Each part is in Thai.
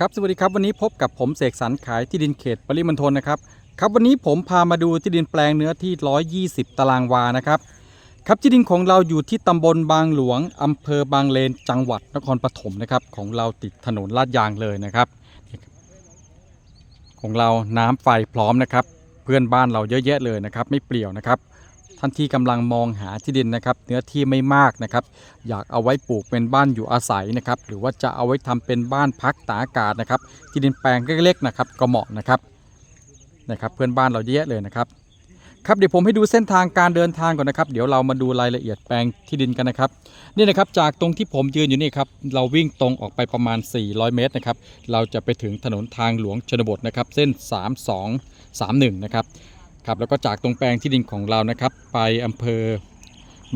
ครับสวัสดีครับวันนี้พบกับผมเสกสรรขายที่ดินเขตปริมณฑลนะครับครับวันนี้ผมพามาดูที่ดินแปลงเนื้อที่ 120 ตารางวานะครับครับที่ดินของเราอยู่ที่ตำบลบางหลวงอำเภอบางเลนจังหวัดนครปฐมนะครับของเราติดถนนลาดยางเลยนะครับ ของเราน้ำไฟพร้อมนะครับ เพื่อนบ้านเราเยอะแยะเลยนะครับ ไม่เปลี่ยวนะครับ ท่านที่กำลังมองหาที่ดินนะครับเนื้อที่ไม่มากนะครับอยากเอาไว้ปลูกเป็นบ้านอยู่อาศัยนะครับหรือว่าจะเอาไว้ทำเป็นบ้านพักตากอากาศนะครับที่ดินแปลงเล็กๆนะครับก็เหมาะนะครับนะครับเพื่อนบ้านเราเยอะแยะเลยนะครับครับเดี๋ยวผมให้ดูเส้นทางการเดินทางก่อนนะครับ เดี๋ยวเรามาดูรายละเอียดแปลงที่ดินกันนะครับ นี่นะครับจากตรงที่ผมยืนอยู่นี่ครับเราวิ่งตรงออกไปประมาณ 400 เมตรนะครับเราจะไปถึงถนนทางหลวงชนบทนะครับเส้น 3231 นะครับ ครับแล้วก็จากตรงแปลงที่ดินของเรานะครับ ไปอำเภอ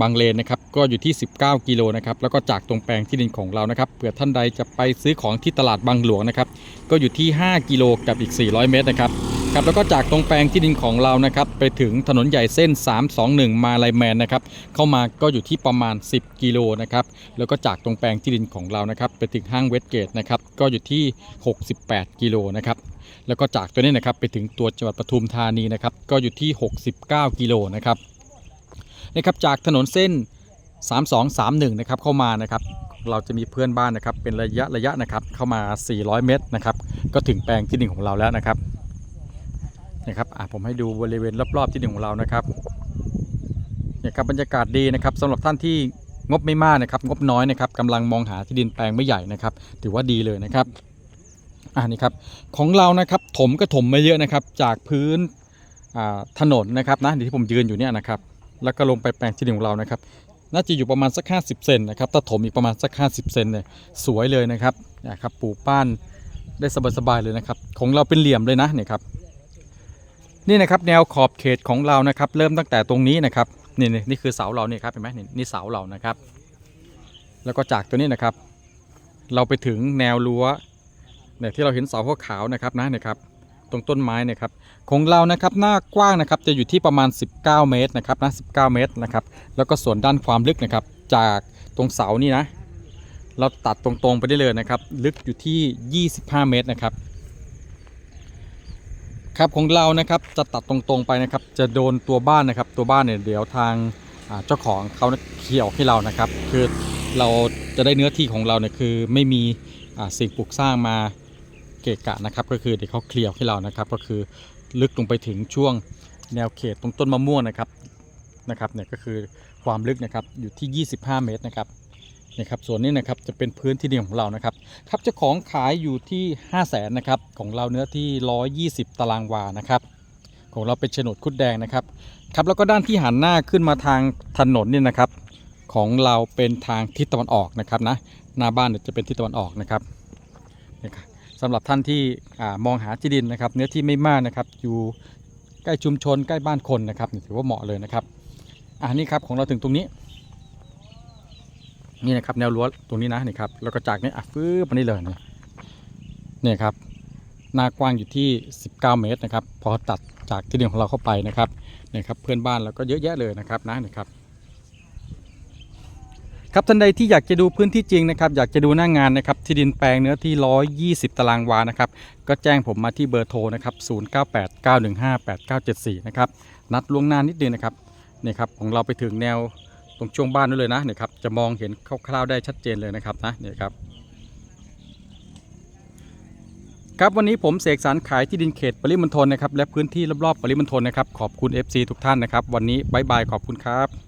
บางเลนนะครับก็อยู่ที่ 19 กิโลนะครับแล้วก็จากตรงแปลงที่ดินของเรานะครับเผื่อท่านใดจะไปซื้อของที่ตลาดบางหลวงนะครับก็อยู่ที่ 5 กิโลกับอีก 400 เมตรนะครับ ครับแล้วก็จากตรงแปลงที่ดินของเรานะครับไปถึงถนนใหญ่เส้น 321 มาลายแมนนะครับเข้ามาก็อยู่ที่ประมาณ 10 กิโลนะครับแล้วก็จากตรงแปลงที่ดินของเรานะครับไปถึงห้างเวสเกตนะครับก็อยู่ที่ 68 กิโลนะครับแล้วก็จากตัวนี้นะครับไปถึงตัวจังหวัดปทุมธานีนะครับก็อยู่ที่ 69 กิโลนะครับนะครับจากถนนเส้น 3231 นะครับเข้ามานะครับเราจะมีเพื่อนบ้านนะครับเป็นระยะระยะนะครับเข้ามา 400 เมตรนะครับก็ถึงแปลงที่ดินของเราแล้วนะครับ นะครับอะผมให้ดูบริเวณรอบๆที่ดินของเรานะครับเนี่ยครับบรรยากาศดีนะครับสำหรับท่านที่งบไม่มากนะครับงบน้อยนะครับกำลังมองหาที่ดินแปลงไม่ใหญ่นะครับ ถือว่าดีเลยนะครับอ่านี่ครับของเรานะครับถมก็ถมมาเยอะนะครับ จากพื้นถนนนะครับนะที่ผมยืนอยู่เนี่ยนะครับ แล้วก็ลงไปแปลงที่ดินของเรานะครับน่าจะอยู่ประมาณสัก 50 เซนนะครับถ้าถมอีกประมาณสัก 50 เซนเนี่ยสวยเลยนะครับนะครับปลูกบ้านได้สบายๆเลยนะครับ ของเราเป็นเหลี่ยมเลยนะเนี่ยครับ นี่นะครับแนวขอบเขตของเรานะครับเริ่มตั้งแต่ตรงนี้นะครับนี่นี่นี่คือเสาเราเนี่ยครับเห็นไหมนี่นี่เสาเรานะครับ แล้วก็จากตัวนี้นะครับ เราไปถึงแนวรั้วเนี่ยที่เราเห็นเสาขาวๆนะครับนะเนี่ยครับตรงต้นไม้นี่ครับของเรานะครับหน้ากว้างนะครับจะอยู่ที่ประมาณ 19 เมตรนะครับนะ19 เมตรนะครับ แล้วก็ส่วนด้านความลึกนะครับ จากตรงเสานี่นะ เราตัดตรงๆไปได้เลยนะครับ ลึกอยู่ที่ 25 เมตรนะครับ ครับของเรานะครับจะตัดตรงๆไปนะครับ จะโดนตัวบ้านนะครับ ตัวบ้านเนี่ยเดี๋ยวทางเจ้าของเขาเขี่ยวให้เรานะครับ คือเราจะได้เนื้อที่ของเราเนี่ยคือไม่มีสิ่งปลูกสร้างมาเกะกะนะครับ ก็คือเดี๋ยวเขาเคลียร์ให้เรานะครับ ก็คือลึกลงไปถึงช่วงแนวเขตตรงต้นมะม่วงนะครับนะครับเนี่ยก็คือความลึกนะครับอยู่ที่ 25 เมตรนะครับ นะครับส่วนนี้นะครับจะเป็นพื้นที่ดินของเรานะครับครับเจ้าของขายอยู่ที่ 5 0 0แสนนะครับของเราเนื้อที่ 120 ตารางวานะครับของเราเป็นโฉนดคุดแดงนะครับครับแล้วก็ด้านที่หันหน้าขึ้นมาทางถนนเนี่ยนะครับของเราเป็นทางทิศตะวันออกนะครับนะหน้าบ้านเนี่ยจะเป็นทิศตะวันออกนะครับนะครับสำหรับท่านที่อมองหาที่ดินนะครับ เนื้อที่ไม่มากนะครับอยู่ใกล้ชุมชนใกล้บ้านคนนะครับถือว่าเหมาะเลยนะครับอ่านี่ครับของเราถึงตรงนี้ นี่นะครับแนวรั้วตรงนี้นะนี่ครับแล้วก็จากนี้อะฟื้นมานี่เลยนี่นี่ครับหน้ากว้างอยู่ที่ 19 เมตรนะครับ พอตัดจากที่ดินของเราเข้าไปนะครับนี่ครับเพื่อนบ้านเราก็เยอะแยะเลยนะครับนะนี่ครับครับท่านใดที่อยากจะดูพื้นที่จริงนะครับอยากจะดูหน้างงานนะครับที่ดินแปลงเนื้อที่ 120 ตารางวานะครับก็แจ้งผมมาที่เบอร์โทรนะครับ0989158974นะครับนัดล่วงหน้านิดนึงนะครับนี่ครับของเราไปถึงแนว ตรงช่วงบ้านนู้นเลยนะนี่ครับจะมองเห็นคร่าวๆได้ชัดเจนเลยนะครับนะนี่ครับครับวันนี้ผมเสกสรรขายที่ดินเขตปริมณฑลนะครับและพื้นที่รอบๆปริมณฑลนะครับขอบคุณ FC ทุกท่านนะครับ วันนี้บายบายขอบคุณครับ